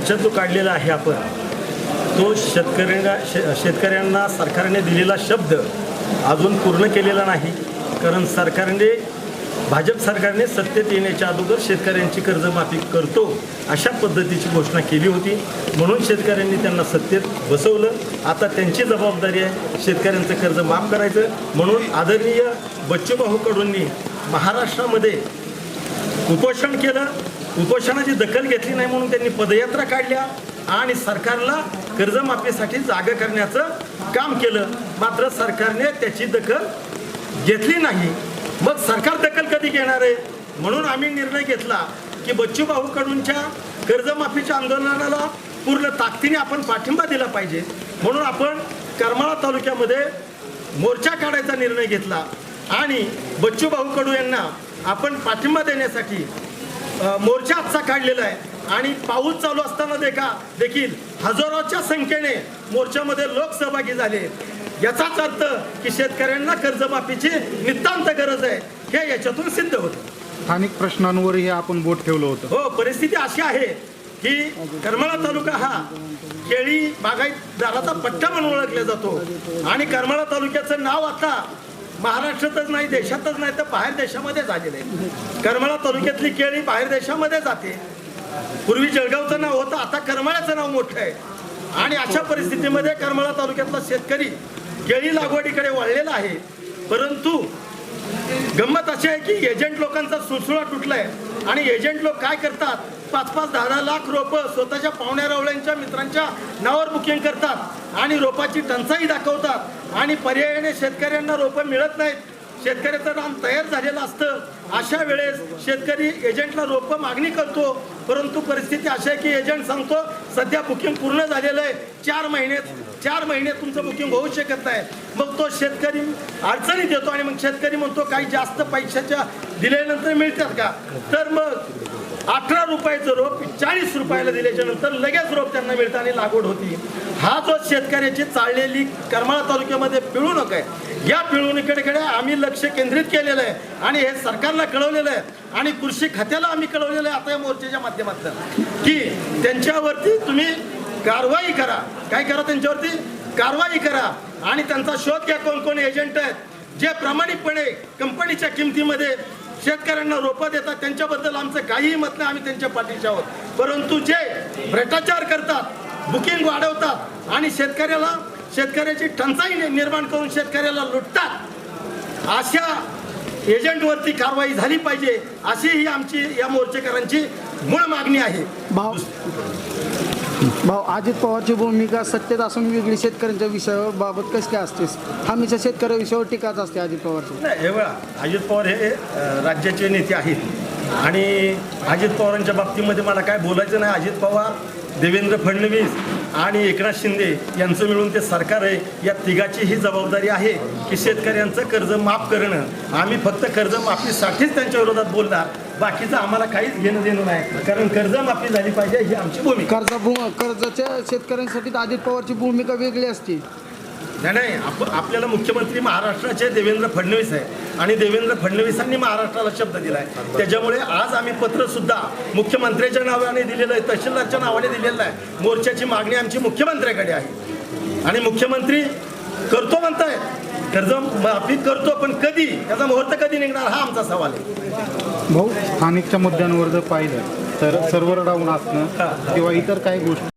मोर्चा जो काढलेला आहे आपण तो शेतकऱ्यांना शे शेतकऱ्यांना सरकारने दिलेला शब्द अजून पूर्ण केलेला नाही. कारण सरकारने भाजप सरकारने सत्तेत येण्याच्या अगोदर शेतकऱ्यांची कर्जमाफी करतो अशा पद्धतीची घोषणा केली होती. म्हणून शेतकऱ्यांनी त्यांना सत्तेत बसवलं. आता त्यांची जबाबदारी आहे शेतकऱ्यांचं कर्ज माफ करायचं. म्हणून आदरणीय बच्चूभाऊ कडूंनी महाराष्ट्रामध्ये उपोषण केलं. उपोषणाची दखल घेतली नाही म्हणून त्यांनी पदयात्रा काढल्या आणि सरकारला कर्जमाफीसाठी जागा करण्याचं काम केलं. मात्र सरकारने त्याची दखल घेतली नाही. मग सरकार दखल कधी घेणार आहे? म्हणून आम्ही निर्णय घेतला की बच्चू भाऊ कडूंच्या कर्जमाफीच्या आंदोलनाला पूर्ण ताकदीने आपण पाठिंबा दिला पाहिजे. म्हणून आपण करमाळा तालुक्यामध्ये मोर्चा काढायचा निर्णय घेतला. आणि बच्चू भाऊ कडू यांना आपण पाठिंबा देण्यासाठी मोर्चा आजचा काढलेला आहे. आणि पाऊस चालू असताना देखा देखील हजारोच्या संख्येने मोर्चामध्ये लोक सहभागी झाले. याचाच अर्थ की शेतकऱ्यांना कर्जमाफीची नितांत गरज आहे. हे याच्यातून सिद्ध होतं. स्थानिक प्रश्नांवरही आपण बोट ठेवलं होतं. हो परिस्थिती अशी आहे की करमाळा तालुका हा केळी बागायतदाराचा पट्टा म्हणून ओळखला जातो. आणि करमाळा तालुक्याचं नाव आता महाराष्ट्रातच नाही देशातच नाही तर बाहेर देशामध्ये झालेले आहे. करमाळा तालुक्यातली केळी बाहेर देशामध्ये जाते. पूर्वी जळगावचं नाव होतं आता करमाळ्याचं नाव मोठं आहे. आणि अशा परिस्थितीमध्ये करमाळा तालुक्यातला शेतकरी केळी लागवडीकडे वळलेला आहे. परंतु गंमत अशी आहे की एजंट लोकांचा सुळसुळा तुटलाय. आणि एजंट लोक काय करतात? पाच पाच दहा दहा लाख रोपं स्वतःच्या पाहुण्या रावळ्यांच्या मित्रांच्या नावावर बुकिंग करतात. आणि रोपाची टंचाई दाखवतात. आणि पर्यायाने शेतकऱ्यांना रोपं मिळत नाहीत. शेतकऱ्याचं रान तयार झालेलं असतं. अशा वेळेस शेतकरी एजंटला रोपं मागणी करतो. परंतु परिस्थिती अशी आहे की एजंट सांगतो सध्या बुकिंग पूर्ण झालेलं आहे. चार महिन्यात चार महिने तुमचं बुकिंग होऊ शकत नाही. मग तो शेतकरी अडचणीत येतो आणि मग शेतकरी म्हणतो काही जास्त पैशाच्या दिल्यानंतर मिळतात का? तर मग अठरा रुपयाचं रोप चाळीस रुपयाला दिल्याच्या नंतर लगेच रोप त्यांना मिळतं आणि लागवड होती. हा जो शेतकऱ्याची चाललेली करमाळा तालुक्यामध्ये पिळवणूक आहे. या पिळवणुकीकडे आम्ही लक्ष केंद्रित केलेलं आहे आणि हे सरकारला कळवलेलं आहे आणि कृषी खात्याला आम्ही कळवलेलं आहे आता या मोर्चाच्या माध्यमातून की त्यांच्यावरती तुम्ही कारवाई करा. काय करा त्यांच्यावरती? कारवाई करा. आणि त्यांचा शोध घ्या कोण कोण एजंट आहेत. जे प्रामाणिकपणे कंपनीच्या किमतीमध्ये शेतकऱ्यांना रोपं देतात त्यांच्याबद्दल आमचं काहीही मत नाही आम्ही त्यांच्या पाठीचे आहोत. परंतु जे भ्रष्टाचार करतात बुकिंग वाढवतात आणि शेतकऱ्याला शेतकऱ्याची टंचाई निर्माण करून शेतकऱ्याला लुटतात अशा एजंटवरती कारवाई झाली पाहिजे अशी ही आमची या मोर्चेकरांची मूळ मागणी आहे. भाऊ अजित पवारची भूमिका सत्तेत असून वेगळी शेतकऱ्यांच्या विषयावर बाबत कशी काय असतेस? हमीच्या शेतकऱ्या विषयावर टीकाच असते अजित पवारची. नाही हे बघा अजित पवार हे अ, राज्याचे नेते आहेत. आणि अजित पवारांच्या बाबतीमध्ये मला काय बोलायचं नाही. अजित पवार देवेंद्र फडणवीस आणि एकनाथ शिंदे यांचं मिळून ते सरकार आहे. या तिघाची ही जबाबदारी आहे की शेतकऱ्यांचं कर्ज माफ करणं. आम्ही फक्त कर्जमाफीसाठीच त्यांच्या विरोधात बोलणार. बाकीचं आम्हाला काहीच घेणं देणं नाही. कारण कर्जमाफी झाली पाहिजे ही आमची भूमिका कर्ज भू कर्जाच्या शेतकऱ्यांसाठी अजित पवारची भूमिका वेगळी असते. नाही नाही आप आपल्याला मुख्यमंत्री महाराष्ट्राचे देवेंद्र फडणवीस आहे. आणि देवेंद्र फडणवीसांनी महाराष्ट्राला शब्द दिला आहे त्याच्यामुळे आज आम्ही पत्र सुद्धा मुख्यमंत्र्याच्या नावाने दिलेलं आहे तहसीलदारच्या नावाने दिलेलं आहे. मोर्चाची मागणी आमची मुख्यमंत्र्याकडे आहे. आणि मुख्यमंत्री करतो म्हणताय कर्ज माफी करतो पण कधी? त्याचा मुहूर्त कधी निघणार? हा आमचा सवाल आहे. भाऊ स्थानिकच्या मुद्द्यांवर जर पाहिलं तर सर्व्हर डाऊन असणं किंवा इतर काही गोष्टी